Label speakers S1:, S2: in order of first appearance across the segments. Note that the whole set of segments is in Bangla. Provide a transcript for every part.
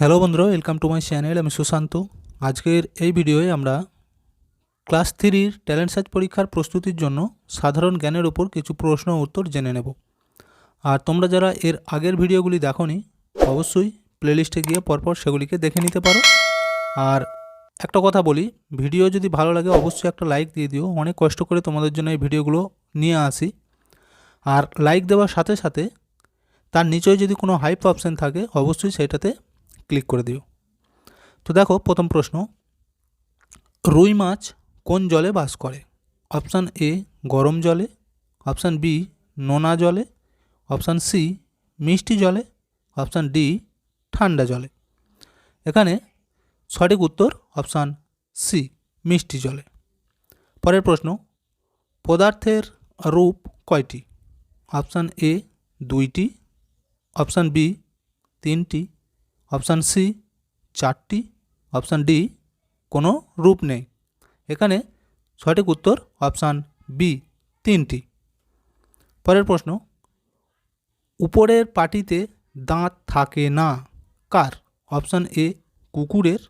S1: হ্যালো বন্ধুরা ওয়েলকাম টু মাই চ্যানেল আমি সুশান্ত। আজকের এই ভিডিওয়ে আমরা ক্লাস থ্রির ট্যালেন্ট সার্চ পরীক্ষার প্রস্তুতির জন্য সাধারণ জ্ঞানের উপর কিছু প্রশ্ন উত্তর জেনে নেব। আর তোমরা যারা এর আগের ভিডিওগুলি দেখোনি, অবশ্যই প্লেলিস্টে গিয়ে পরপর সেগুলিকে দেখে নিতে পারো। আর একটা কথা বলি ভিডিও যদি ভালো লাগে, অবশ্যই একটা লাইক দিয়ে দিও। অনেক কষ্ট করে তোমাদের জন্য এই ভিডিওগুলো নিয়ে আসি। আর লাইক দেওয়ার সাথে সাথে তার নিচেও যদি কোনো হাইপ অপশান থাকে, অবশ্যই সেটাতে ক্লিক করে দিও। তো দেখো, প্রথম প্রশ্ন, রুই মাছ কোন জলে বাস করে? অপশান এ গরম জলে, অপশান বি নোনা জলে, অপশান সি মিষ্টি জলে, অপশান ডি ঠান্ডা জলে। এখানে সঠিক উত্তর অপশান সি মিষ্টি জলে। পরের প্রশ্ন, পদার্থের রূপ কয়টি? অপশান এ দুইটি, অপশান বি তিনটি অপশান সি চারটি, অপশান ডি কোনো রূপ নেই। এখানে সঠিক উত্তর অপশান বি তিনটি। পরের প্রশ্ন, উপরের পাটিতে দাঁত থাকে না, কার? অপশান এ কুকুরের,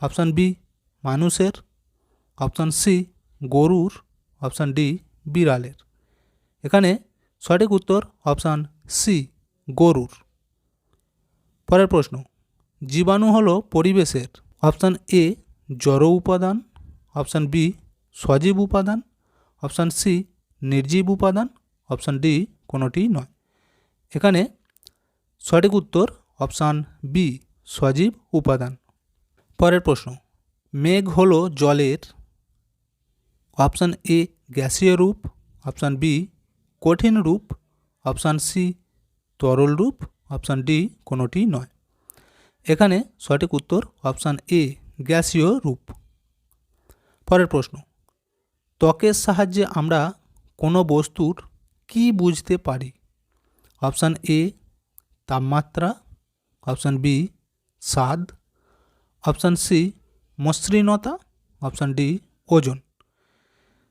S1: অপশান বি মানুষের, অপশান সি গরুর, অপশান ডি বিড়ালের। এখানে সঠিক উত্তর অপশান সি গরুর। পরের প্রশ্ন, জীবাণু হলো পরিবেশের, অপশান এ জড় উপাদান, অপশান বি সজীব উপাদান, অপশান সি নির্জীব উপাদান, অপশান ডি কোনোটি নয়। এখানে সঠিক উত্তর অপশান বি সজীব উপাদান। পরের প্রশ্ন, মেঘ হলো জলের, অপশান এ গ্যাসীয় রূপ, অপশান বি কঠিন রূপ, অপশান সি তরল রূপ অপশান ডি কোনোটি নয়। এখানে সঠিক উত্তর অপশান এ, গ্যাসীয় রূপ। পরের প্রশ্ন, ত্বকের সাহায্যে আমরা কোনো বস্তুর কি বুঝতে পারি? অপশান এ, তাপমাত্রা। অপশান বি, স্বাদ। অপশান সি, মসৃণতা। অপশান ডি, ওজন।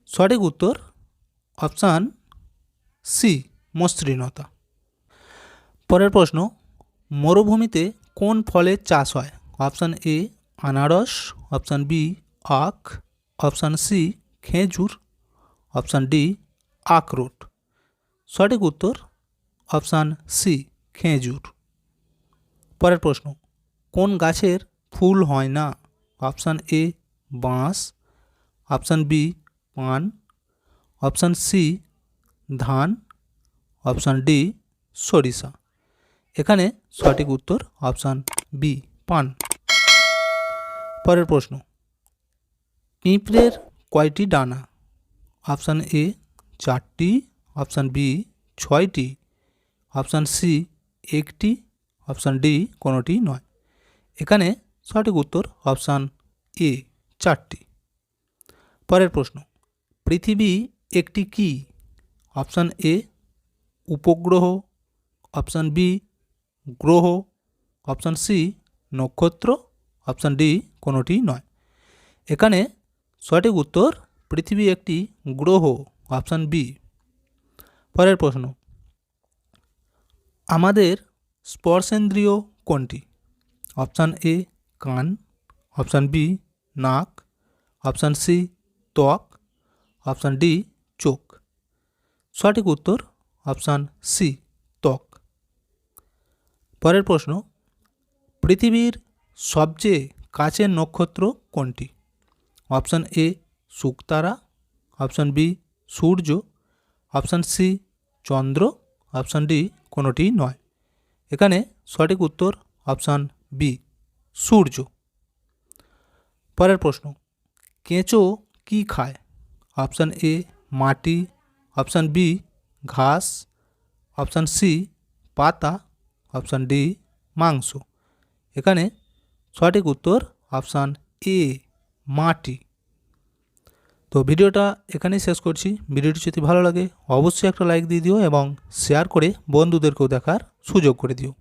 S1: সঠিক উত্তর অপশান সি, মসৃণতা। পরের প্রশ্ন, মরুভূমিতে কোন ফলের চাষ হয়? অপশান এ, আনারস, অপশান বি, আখ, অপশান সি, খেজুর, অপশান ডি, আখরোট। সঠিক উত্তর, অপশান সি, খেজুর। পরের প্রশ্ন, কোন গাছের ফুল হয় না? অপশান এ, বাঁশ, অপশান বি, পান, অপশান সি, ধান, অপশান ডি, সরিষা। এখানে সঠিক উত্তর অপশান বি পান। পরের প্রশ্ন, পিঁপড়ের কয়টি ডানা? অপশান এ চারটি। অপশান বি ছয়টি। অপশান সি একটি। অপশান ডি কোনোটি নয়। এখানে সঠিক উত্তর অপশান এ চারটি। পরের প্রশ্ন, পৃথিবী একটি কি? অপশান এ উপগ্রহ। অপশান বি গ্রহ, অপশান সি নক্ষত্র, অপশান ডি কোনোটি নয়। এখানে সঠিক উত্তর, পৃথিবী একটি গ্রহ, অপশান বি। পরের প্রশ্ন, আমাদের স্পর্শেন্দ্রিয় কোনটি? অপশান এ কান, অপশান বি নাক, অপশান সি ত্বক, অপশান ডি চোখ। সঠিক উত্তর, অপশান সি। পরের প্রশ্ন, পৃথিবীর সবচেয়ে কাছের নক্ষত্র কোনটি? অপশান এ, শুকতারা, অপশান বি, সূর্য, অপশান সি, চন্দ্র, অপশান ডি, কোনোটি নয়। এখানে সঠিক উত্তর অপশান বি, সূর্য। পরের প্রশ্ন, কেঁচো কি খায়? অপশান এ, মাটি, অপশান বি, ঘাস, অপশান সি, পাতা অপশান ডি, মাংস। এখানে সঠিক উত্তর অপশান এ, মাটি। তো ভিডিওটা এখানেই শেষ করছি। ভিডিওটি যদি ভালো লাগে, অবশ্যই একটা লাইক দিয়ে দিও এবং শেয়ার করে বন্ধুদেরকেও দেখার সুযোগ করে দিও।